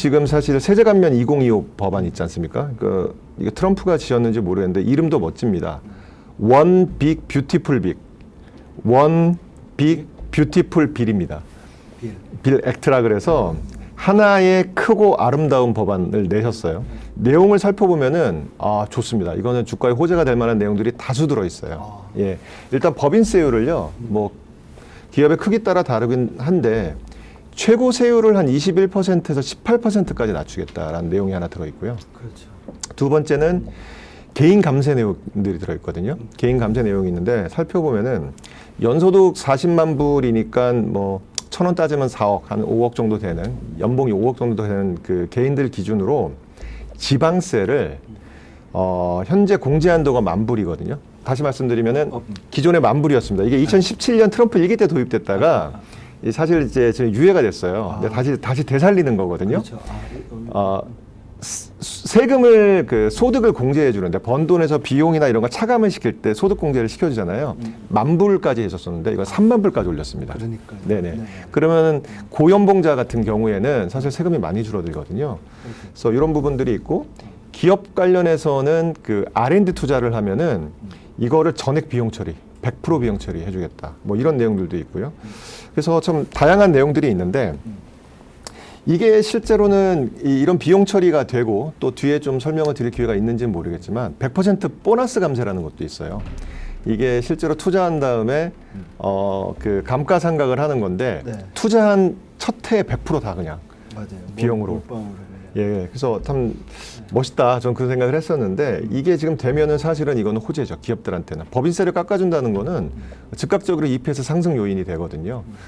지금 사실 세제 감면 2025 법안 있지 않습니까? 그 이게 트럼프가 지었는지 모르겠는데 이름도 멋집니다. One Big Beautiful Bill. One Big Beautiful Bill입니다. 빌. 빌 액트라 그래서 하나의 크고 아름다운 법안을 내셨어요. 내용을 살펴보면은 아 좋습니다. 이거는 주가에 호재가 될 만한 내용들이 다수 들어 있어요. 예, 일단 법인세율을요, 뭐 기업의 크기 따라 다르긴 한데 최고 세율을 한 21%에서 18%까지 낮추겠다라는 내용이 하나 들어 있고요. 그렇죠. 두 번째는 개인 감세 내용들이 들어있거든요. 개인 감세 내용이 있는데 살펴보면은 연소득 40만 불이니까 뭐 천 원 따지면 4억 한 5억 정도 되는 연봉이 5억 정도 되는 그 개인들 기준으로 지방세를 어 현재 공제 한도가 만 불이거든요. 다시 말씀드리면은 어. 기존에 만 불이었습니다. 이게 2017년 트럼프 일기 때 도입됐다가 이 사실 이제 지금 유예가 됐어요. 근데 다시 다시 되살리는 거거든요. 그렇죠. 아, 음, 어, 스- 세금을 그 소득을 공제해 주는데 번 돈에서 비용이나 이런 거 차감을 시킬 때 소득 공제를 시켜주잖아요. 만 불까지 했었었는데 이거 3만 불까지 올렸습니다. 그러니까요. 네네. 네. 그러면 고연봉자 같은 경우에는 사실 세금이 많이 줄어들거든요. 그렇죠. 그래서 이런 부분들이 있고 기업 관련해서는 그 R&D 투자를 하면은 이거를 전액 비용 처리, 100% 비용 처리 해 주겠다. 뭐 이런 내용들도 있고요. 그래서 좀 다양한 내용들이 있는데 이게 실제로는 이- 이런 비용 처리가 되고 또 뒤에 좀 설명을 드릴 기회가 있는지는 모르겠지만 100% 보너스 감세라는 것도 있어요. 이게 실제로 투자한 다음에 어 그 감가상각을 하는 건데 네. 투자한 첫 해에 100%다 그냥 맞아요. 비용으로. 몰빵으로. 예, 그래서 참 멋있다. 전 그런 생각을 했었는데 이게 지금 되면은 사실은 이거는 호재죠. 기업들한테는 법인세를 깎아준다는 거는 즉각적으로 EPS 상승 요인이 되거든요.